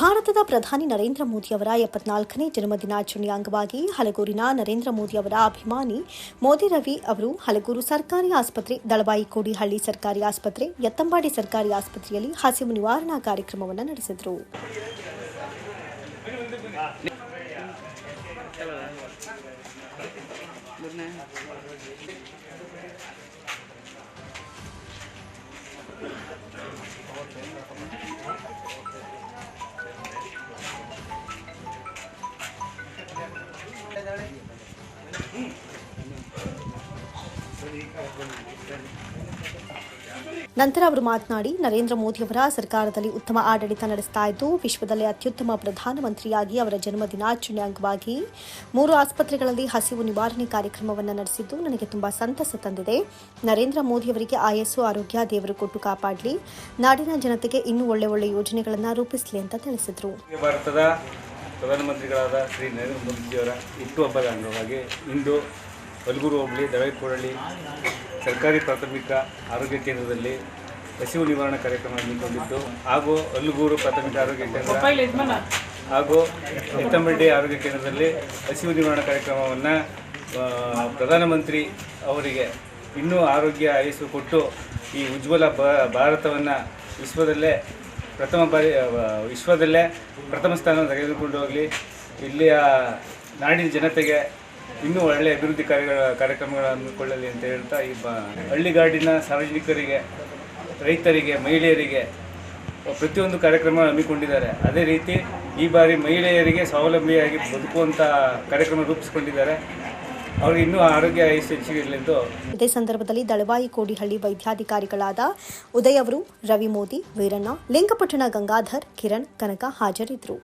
ಭಾರತದ ಪ್ರಧಾನಿ ನರೇಂದ್ರ ಮೋದಿ ಅವರ ಎಪ್ಪತ್ನಾಲ್ಕನೇ ಜನ್ಮದಿನಾಚರಣೆಯ ಅಂಗವಾಗಿ ಹಲಗೂರಿನ ನರೇಂದ್ರ ಮೋದಿ ಅವರ ಅಭಿಮಾನಿ ಮೋದಿ ರವಿ ಅವರು ಹಲಗೂರು ಸರ್ಕಾರಿ ಆಸ್ಪತ್ರೆ, ದಳವಾಯಿ ಕೋಡಿಹಳ್ಳಿ ಸರ್ಕಾರಿ ಆಸ್ಪತ್ರೆ ಯತ್ತಂಬಾಡಿ ಸರ್ಕಾರಿ ಆಸ್ಪತ್ರೆಯಲ್ಲಿ ಹಸಿವು ನಿವಾರಣಾ ಕಾರ್ಯಕ್ರಮವನ್ನು ನಡೆಸಿದರು. ನಂತರ ಅವರು ಮಾತನಾಡಿ, ನರೇಂದ್ರ ಮೋದಿಯವರ ಸರ್ಕಾರದಲ್ಲಿ ಉತ್ತಮ ಆಡಳಿತ ನಡೆಸ್ತಾ ಇದ್ದು, ವಿಶ್ವದಲ್ಲೇ ಅತ್ಯುತ್ತಮ ಪ್ರಧಾನಮಂತ್ರಿಯಾಗಿ ಅವರ ಜನ್ಮ ದಿನಾಚರಣೆ ಅಂಗವಾಗಿ ಮೂರು ಆಸ್ಪತ್ರೆಗಳಲ್ಲಿ ಹಸಿವು ನಿವಾರಣೆ ಕಾರ್ಯಕ್ರಮವನ್ನು ನಡೆಸಿದ್ದು, ನನಗೆ ತುಂಬಾ ಸಂತಸ ತಂದಿದೆ. ನರೇಂದ್ರ ಮೋದಿಯವರಿಗೆ ಆಯಸ್ಸು, ಆರೋಗ್ಯ, ದೇವರು ಕೊಟ್ಟು ಕಾಪಾಡಲಿ. ನಾಡಿನ ಜನತೆಗೆ ಇನ್ನೂ ಒಳ್ಳೆ ಒಳ್ಳೆ ಯೋಜನೆಗಳನ್ನು ರೂಪಿಸಲಿ ಅಂತ ತಿಳಿಸಿದರು. ಪ್ರಧಾನಮಂತ್ರಿಗಳಾದ ಶ್ರೀ ನರೇಂದ್ರ ಮೋದಿಯವರ ಹುಟ್ಟುಹಬ್ಬದ ಅಂಗವಾಗಿ ಇಂದು ಹಲಗೂರು ಹೋಬಳಿ ದಳೈಕೋಡಳ್ಳಿ ಸರ್ಕಾರಿ ಪ್ರಾಥಮಿಕ ಆರೋಗ್ಯ ಕೇಂದ್ರದಲ್ಲಿ ಹಸಿವು ನಿವಾರಣಾ ಕಾರ್ಯಕ್ರಮ ಹಮ್ಮಿಕೊಂಡಿದ್ದು ಹಾಗೂ ಅಲ್ಲುಗೂರು ಪ್ರಾಥಮಿಕ ಆರೋಗ್ಯ ಕೇಂದ್ರ ಹಾಗೂ ಎತ್ತಂಬಡ್ಡಿ ಆರೋಗ್ಯ ಕೇಂದ್ರದಲ್ಲಿ ಹಸಿವು ನಿವಾರಣಾ ಕಾರ್ಯಕ್ರಮವನ್ನು ಪ್ರಧಾನಮಂತ್ರಿ ಅವರಿಗೆ ಇನ್ನೂ ಆರೋಗ್ಯ ಆಯಸ್ಸು ಕೊಟ್ಟು ಈ ಉಜ್ವಲ ಭಾರತವನ್ನು ವಿಶ್ವದಲ್ಲೇ ಪ್ರಥಮ ಬಾರಿ ವಿಶ್ವದಲ್ಲೇ ಪ್ರಥಮ ಸ್ಥಾನ ತೆಗೆದುಕೊಂಡು ಹೋಗಲಿ. ಇಲ್ಲಿಯ ನಾಡಿನ ಜನತೆಗೆ ಇನ್ನೂ ಒಳ್ಳೆ ಅಭಿವೃದ್ಧಿ ಕಾರ್ಯಗಳ ಕಾರ್ಯಕ್ರಮಗಳನ್ನು ಹಮ್ಮಿಕೊಳ್ಳಲಿ ಅಂತ ಹೇಳ್ತಾ ಈ ಬ ಹಳ್ಳಿಗಾಡಿನ ಸಾರ್ವಜನಿಕರಿಗೆ, ರೈತರಿಗೆ, ಮಹಿಳೆಯರಿಗೆ ಪ್ರತಿಯೊಂದು ಕಾರ್ಯಕ್ರಮ ಹಮ್ಮಿಕೊಂಡಿದ್ದಾರೆ. ಅದೇ ರೀತಿ ಈ ಬಾರಿ ಮಹಿಳೆಯರಿಗೆ ಸ್ವಾವಲಂಬಿಯಾಗಿ ಬದುಕುವಂಥ ಕಾರ್ಯಕ್ರಮ ರೂಪಿಸಿಕೊಂಡಿದ್ದಾರೆ. ಅವ್ರಿಗೆ ಇನ್ನೂ ಆರೋಗ್ಯ ಎಂದು ಇದೇ ಸಂದರ್ಭದಲ್ಲಿ ದಳವಾಯಿ ಕೋಡಿಹಳ್ಳಿ ವೈದ್ಯಾಧಿಕಾರಿಗಳಾದ ಉದಯ್ ಅವರು, ರವಿ ಮೋದಿ, ವೀರಣ್ಣ, ಲಿಂಗಪಟ್ಟಣ ಗಂಗಾಧರ್, ಕಿರಣ್, ಕನಕ ಹಾಜರಿದ್ದರು.